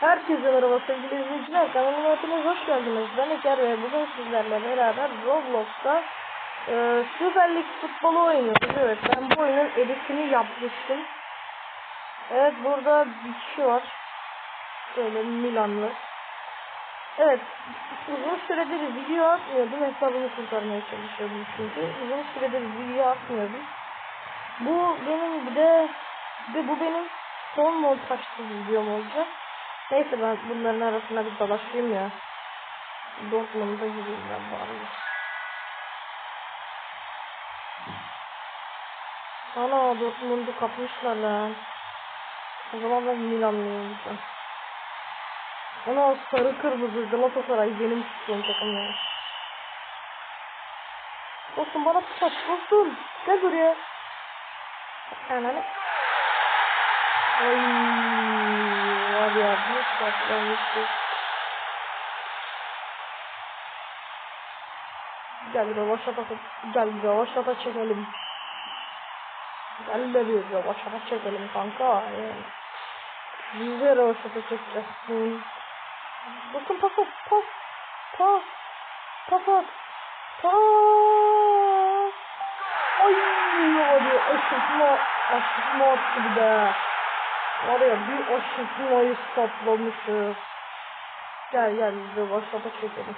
Herkese merhaba sevgili izleyiciler. Kanalıma hepiniz hoş geldiniz. Ben İker ve bugün sizlerle beraber Roblox'ta e, Süper Lig futbolu oynuyoruz. Evet ben bu oyunun editini yapmıştım. Evet burada bir kişi var. Böyle Milanlı. Evet uzun süredir video atmıyordum. Hesabımı kurtarmaya çalışıyordum çünkü. Uzun süredir video atmıyordum. Bu benim bir de, bir de bu benim son montajsız videom olacak. Neyse ben bunların arasında bir dolaşayım ya. Dortmund'a gideyim ben bari. Ana Dortmund'u kapmışlar lan. O zaman ben Milanlıyım. Ana sarı kırmızı Galatasaray benim tuttuğum takım ya. Dostum bana tutaş dostum. Gel buraya. Ananı. Ay saklamıştı. Gel rövaşata gel rövaşata çekelim. Gel de bir rövaşata çekelim kanka. Biz de rövaşata çekeceğiz. Bakın pas at pas pas pas at pas. Ay hadi aşırtma aşırtma attı bir de. Var ya bir aşırtmayı saplamışız. Gel gel biz de başlata çekelim.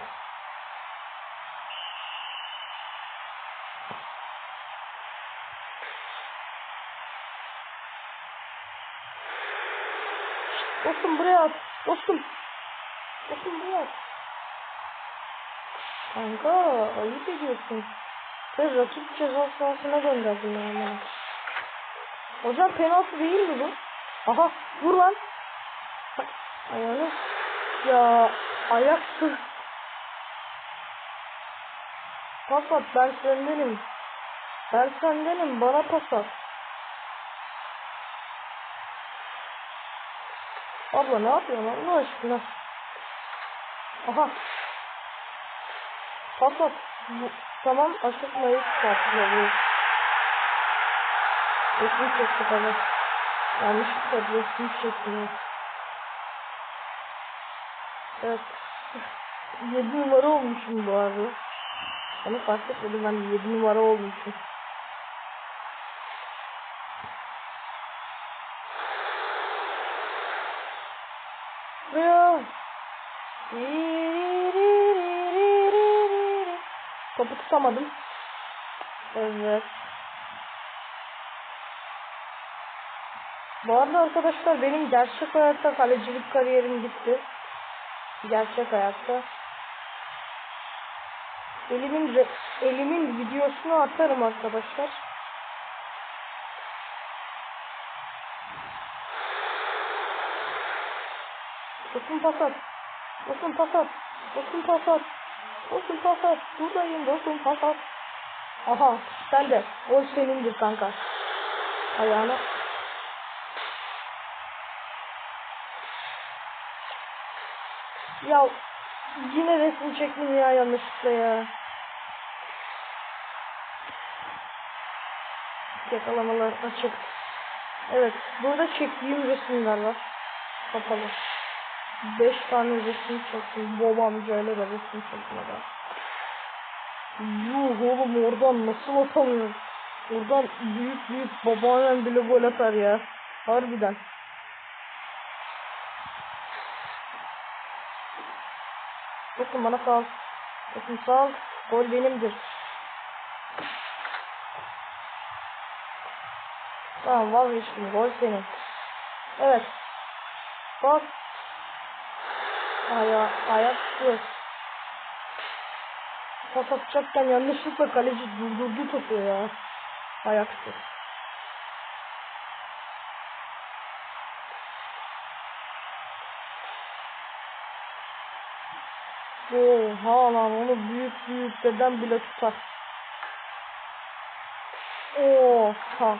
Dostum buraya at. Dostum. Dostum buraya at. Kanka ayıp ediyorsun. Sen rakip ceza sahasına gönderdin yani. Hocam penaltı değil mi bu? Aha vur lan. Bak, Ayağını. Ya ayaksız. Pas at ben sendenim. Ben sendenim bana pas at. Abla ne yapıyorsun Allah aşkına? Aha. Pas at. Tamam aşırtmayı saplıyor. Resim çekti bana. Yanlışlıkla resim çekti. Evet. 7 numara olmuşum bu arada. Onu fark etmedim ben 7 numara olmuşum. Topu tutamadım. Evet. Bu arada arkadaşlar benim gerçek hayatta kalecilik kariyerim bitti. Gerçek hayatta. Elimin elimin videosunu atarım arkadaşlar. Dostum pas at. Dostum pas at. Dostum pas at. Dostum pas at. Buradayım dostum pas at. Aha sen de. O senindir kanka. Ayağına. Ya yine resim çektim ya yanlışlıkla ya. Yakalamalar açık. Evet burada çektiğim resimler var. Kapalı. 5 tane resim çektim. Bob amcayla da resim çektim. Yuh oğlum oradan nasıl atamıyorum? Oradan büyük büyük babaannem bile gol atar ya. Harbiden. Bakın bana sal. Bakın sal. Gol benimdir. Tamam vazgeçtim. Gol senin. Evet. Bak. Aya ayak tutuyor. Pas atacakken yanlışlıkla kaleci durdurdu topu ya. Ayaksız. Oha lan onu büyük büyük deden bile tutar. Oha.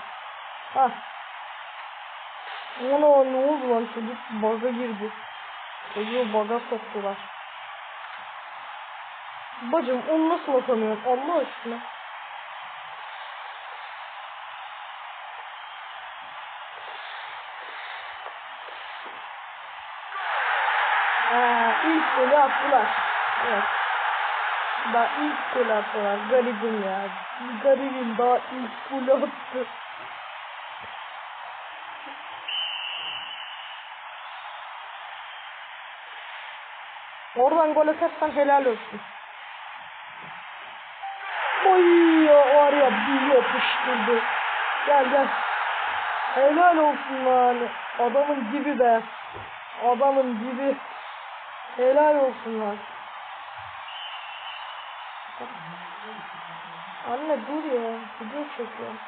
Ha. Ona ne oldu lan çocuk baga girdi. Çocuğu baga soktular. Bacım onu nasıl atamıyorsun Allah aşkına? Ee, ilk golü attılar. Evet. Daha ilk golü attılar. Garibim ya. Garibim daha ilk golü attı. Oradan gol atarsan helal olsun. Oy ya var ya bir yapıştırdı. Gel gel. Helal olsun lan. Adamın gibi be. Adamın gibi. Helal olsun lan. Anne dur ya. Video çekiyorum.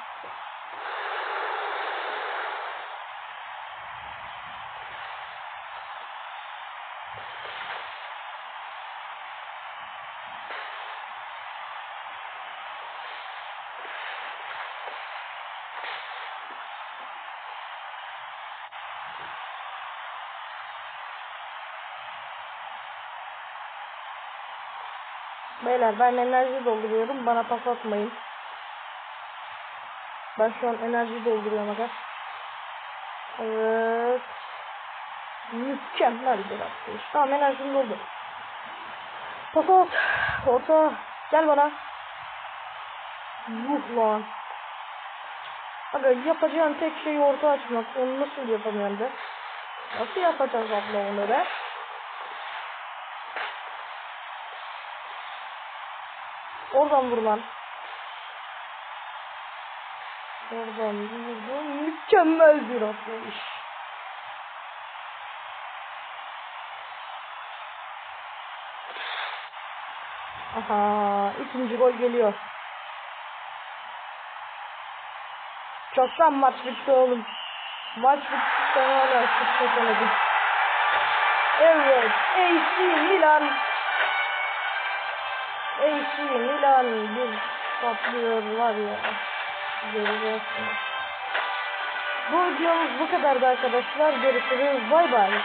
Beyler ben enerji dolduruyorum. Bana pas atmayın. Ben şu an enerji dolduruyorum aga. Evet. Mükemmel bir atlayış. Tamam enerjim doldu. Pas at. Orta. Gel bana. Yuh lan. Aga yapacağın tek şey orta açmak. Onu nasıl yapamıyorum be? Nasıl yapacağız abla onu be? Oradan vur lan. Oradan vurdum. Mükemmel bir atlayış. Aha, ikinci gol geliyor. Çoktan maç bitti oğlum. Maç bitti sen hala çekemedik. Evet, AC Milan AC Milan bir patlıyor var ya. Göreceksiniz. Bu videomuz bu kadardı arkadaşlar. Görüşürüz. Bay bay.